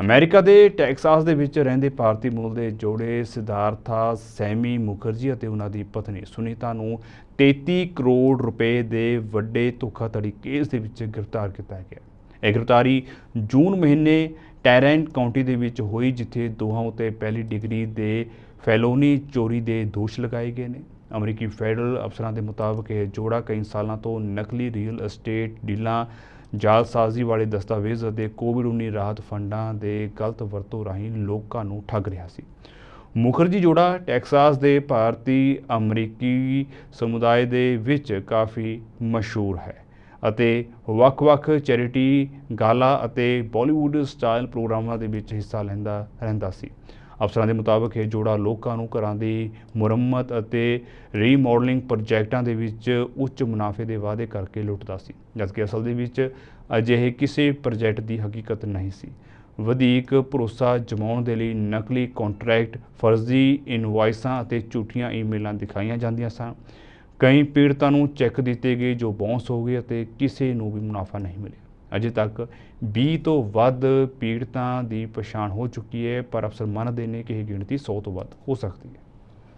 America ਦੇ Texas ਦੇ ਵਿੱਚ ਰਹਿੰਦੇ ਭਾਰਤੀ ਮੂਲ ਦੇ ਜੋੜੇ ਸਿਧਾਰਥਾ, ਸੈਮੀ ਮੁਖਰਜੀ ਅਤੇ ਉਹਨਾਂ ਦੀ ਪਤਨੀ ਸੁਨੀਤਾ ਨੂੰ 33 ਕਰੋੜ ਰੁਪਏ ਦੇ ਵੱਡੇ ਧੋਖਾਧੜੀ ਕੇਸ ਦੇ ਵਿੱਚ ਗ੍ਰਿਫਤਾਰ ਕੀਤਾ ਗਿਆ। ਇਹ ਗ੍ਰਿਫਤਾਰੀ ਜੂਨ ਮਹੀਨੇ ਟੈਰੈਂਟ ਕਾਉਂਟੀ ਦੇ ਵਿੱਚ ਹੋਈ, ਜਿੱਥੇ ਦੋਹਾਂ ਉਤੇ ਪਹਿਲੀ ਡਿਗਰੀ ਦੇ ਫੈਲੋਨੀ ਚੋਰੀ ਦੇ ਦੋਸ਼ ਲਗਾਏ ਗਏ ਨੇ। ਅਮਰੀਕੀ ਫੈਡਰਲ ਅਫਸਰਾਂ ਦੇ ਮੁਤਾਬਕ ਇਹ ਜੋੜਾ ਕਈ ਸਾਲਾਂ ਤੋਂ ਨਕਲੀ ਰੀਅਲ ਅਸਟੇਟ ਡੀਲਾਂ ਜਾਲਸਾਜ਼ੀ ਵਾਲੇ ਦਸਤਾਵੇਜ਼ ਅਤੇ ਕੋਵਿਡ-19 ਰਾਹਤ ਫੰਡਾਂ ਦੇ ਗਲਤ ਵਰਤੋਂ ਰਾਹੀਂ ਲੋਕਾਂ ਨੂੰ ਠੱਗ ਰਿਹਾ ਸੀ। ਮੁਖਰਜੀ ਜੋੜਾ ਟੈਕਸਾਸ ਦੇ ਭਾਰਤੀ ਅਮਰੀਕੀ ਸਮੁਦਾਇ ਦੇ ਵਿੱਚ ਕਾਫੀ ਮਸ਼ਹੂਰ ਹੈ ਅਤੇ ਵੱਖ-ਵੱਖ ਚੈਰਿਟੀ ਗਾਲਾ ਅਤੇ ਬਾਲੀਵੁੱਡ ਸਟਾਈਲ ਪ੍ਰੋਗਰਾਮਾਂ ਦੇ ਵਿੱਚ ਹਿੱਸਾ ਲੈਂਦਾ, ਰਹਿੰਦਾ ਸੀ। ਅਫਸਰਾਂ ਦੇ ਮੁਤਾਬਕ ਇਹ ਜੋੜਾ ਲੋਕਾਂ ਨੂੰ ਘਰਾਂ ਦੀ ਮੁਰੰਮਤ ਅਤੇ ਰੀਮਾਡਲਿੰਗ ਪ੍ਰੋਜੈਕਟਾਂ ਦੇ ਵਿੱਚ ਉੱਚ ਮੁਨਾਫੇ ਦੇ ਵਾਅਦੇ ਕਰਕੇ ਲੁੱਟਦਾ ਸੀ, ਜਦਕਿ ਅਸਲ ਦੇ ਵਿੱਚ ਅਜਿਹੇ ਕਿਸੇ ਪ੍ਰੋਜੈਕਟ ਦੀ ਹਕੀਕਤ ਨਹੀਂ ਸੀ। ਵਧੇਕ ਭਰੋਸਾ ਜਮਾਉਣ ਦੇ ਲਈ ਨਕਲੀ ਕੰਟਰੈਕਟ ਫਰਜ਼ੀ ਇਨਵਾਇਸਾਂ ਅਤੇ ਝੂਠੀਆਂ ਈਮੇਲਾਂ ਦਿਖਾਈਆਂ ਜਾਂਦੀਆਂ ਸਨ। ਕਈ ਪੀੜਤਾਂ ਨੂੰ ਚੈੱਕ ਦਿੱਤੇ ਗਏ ਜੋ ਬਾਉਂਸ ਹੋ ਗਏ ਅਤੇ ਕਿਸੇ ਨੂੰ ਵੀ ਮੁਨਾਫਾ ਨਹੀਂ ਮਿਲਿਆ। ਅਜੇ ਤੱਕ 20 ਤੋਂ ਵੱਧ ਪੀੜਤਾਂ ਦੀ ਪਛਾਣ ਹੋ ਚੁੱਕੀ ਹੈ, ਪਰ ਅਫਸਰ ਮੰਨਦੇ ਨੇ ਕਿ ਇਹ ਗਿਣਤੀ 100 ਤੋਂ ਵੱਧ ਹੋ ਸਕਦੀ ਹੈ।